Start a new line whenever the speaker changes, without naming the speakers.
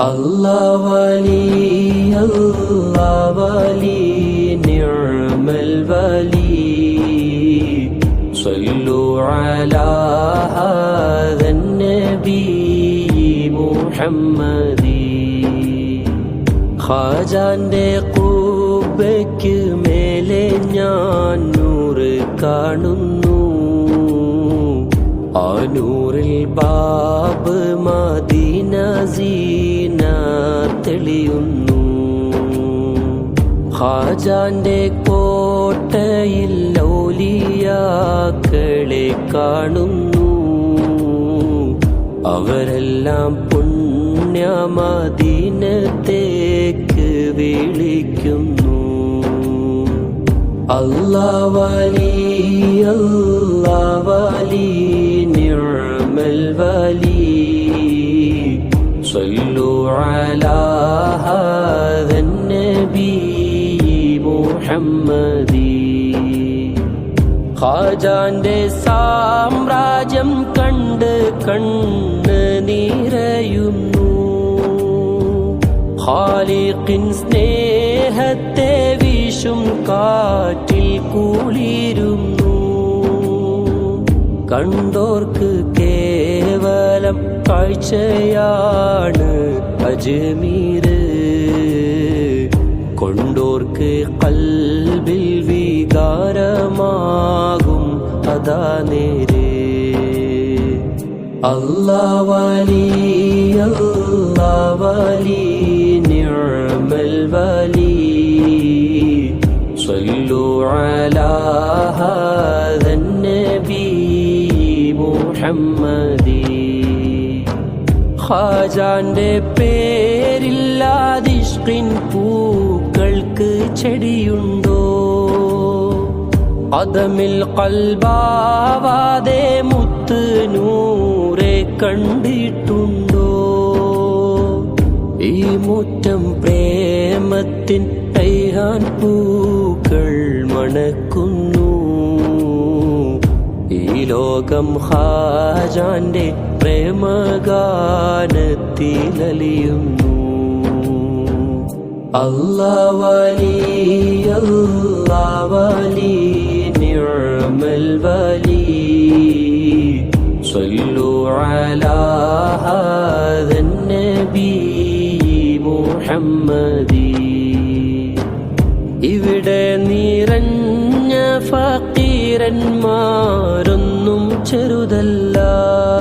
الله ولي الله ولي نعم الولي صلوا على هذا النبي محمد ഖാജാന്റെ കൂബയ്ക്ക് മേലെ ഞാൻ നൂറ് കാണുന്നു ആ നൂറിൽ ബാബ് മദീന സീന തെളിയുന്നു ഖാജാന്റെ കോട്ടയിൽ ലൗലിയാക്കളെ കാണുന്നു അവരെല്ലാം പുണ്യമദീനത്തേക്ക് വിളിക്കുന്നു അല്ലാവലി അല്ലാവലി നിഅമൽ വലി صلوا على മുഹമ്മദീ. ഖാജാന്റെ സാമ്രാജ്യം കണ്ട് കണ്ണ് നീരയുന്നു ഖാലിഖിൻ സ്നേഹത്തെ വിഷും കാറ്റിൽ കുളിരുന്നു. കണ്ടോർക്ക് കേവലം കാഴ്ചയാണ് അജ്മീർ കൽബിൽ വികാരമാകും അതാ നേരെ അല്ലാവലി അല്ലാവലി നിഅമൽ വലി صلوا على هذا النبي محمد ഖാജാന്റെ പേരില്ലാതിഷ്കിൻ പൂക്കൾക്ക് ചെടിയുണ്ടോ? അതമിൽ കൽബാവാതെ മുത്ത് നൂറെ കണ്ടിട്ടുണ്ടോ? ഈ മുറ്റം പ്രേമത്തിൻ കൈഹാൻ പൂക്കൾ മണക്കുന്നു. ഈ ലോകം ഹാജാന്റെ പ്രേമഗാനത്തിലലിയുന്നു. അല്ലാവലി അല്ലാവലി നിഅമൽ വലി صلوا على هذا النبي محمد ഇവിടെ നിറഞ്ഞ ഫക്കീരന്മാരൊന്നും ചെറുതല്ല